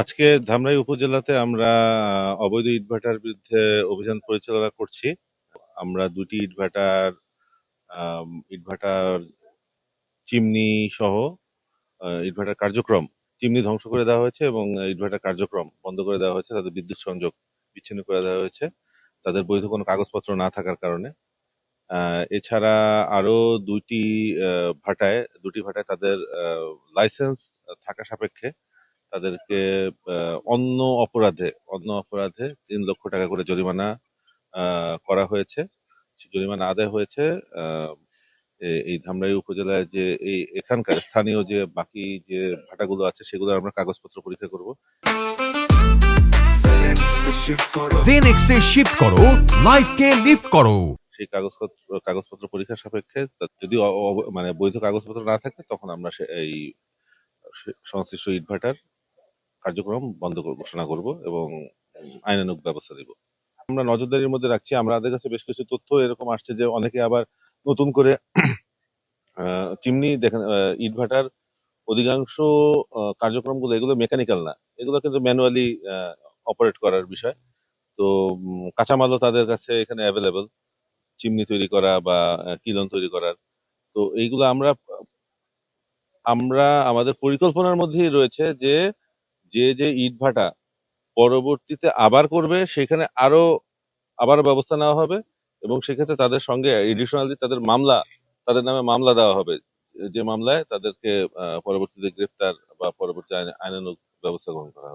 আজকে ধামরাই উপজেলাতে আমরা অবৈধ ইটভাটার বিরুদ্ধে অভিযান পরিচালনা করছি। আমরা দুটি ইটভাটার ইটভাটার চিমনি সহ ইটভাটার কার্যক্রম, চিমনি ধ্বংস করে দেওয়া হয়েছে এবং ইটভাটার কার্যক্রম বন্ধ করে দেওয়া হয়েছে। তাদের বিদ্যুৎ সংযোগ বিচ্ছিন্ন করে দেওয়া হয়েছে। তাদের বৈধ কোনো কাগজপত্র না থাকার কারণে। এছাড়া আরও দুইটি ভাটায়, দুটি ভাটায় তাদের লাইসেন্স থাকা সাপেক্ষে তাদেরকে অন্য অপরাধে অন্য অপরাধে তিন লক্ষ টাকা করে জরিমানা করা হয়েছে। জরিমানা আদায় হয়েছে এই ধামরাই উপজেলায় যে এই এখানকার স্থানীয় যে বাকি যে ভাটাগুলো আছে সেগুলো আমরা কাগজপত্র পরীক্ষা করব। জেনেক্সে শিফট করো লাইফকে লিফট করো। সেই কাগজপত্র কাগজপত্র পরীক্ষা সাপেক্ষে যদি মানে বৈধ কাগজপত্র না থাকে তখন আমরা এই সংশ্লিষ্ট ইটভাটার কার্যক্রম বন্ধ ঘোষণা করব এবং উম, আইনানুগ ব্যবস্থা দিব আমরা নজরদারির মধ্যে রাখছি আমাদের কাছে বেশ কিছু তথ্য এরকম আসছে যে অনেকে আবার নতুন করে চিমনি দেখেন ইটভাটার অধিকাংশ কার্যক্রমগুলো এগুলো মেকানিক্যাল না। এগুলো কিন্তু ম্যানুয়ালি অপারেট করার বিষয়। তো কাঁচামালও তাদের কাছে এখানে অ্যাভেলেবল চিমনি তৈরি করা বা কিলন তৈরি করার। তো এইগুলো আমরা আমরা আমাদের পরিকল্পনার মধ্যেই রয়েছে যে যে যে ইটভাটা পরবর্তীতে আবার করবে, সেখানে আরও আবার ব্যবস্থা নেওয়া হবে এবং সেক্ষেত্রে তাদের সঙ্গে এডিশনালি তাদের মামলা, তাদের নামে মামলা দেওয়া হবে। যে মামলায় তাদেরকে পরবর্তীতে গ্রেফতার বা পরবর্তী আইন- আইনানুগ ব্যবস্থা গ্রহণ করা হবে।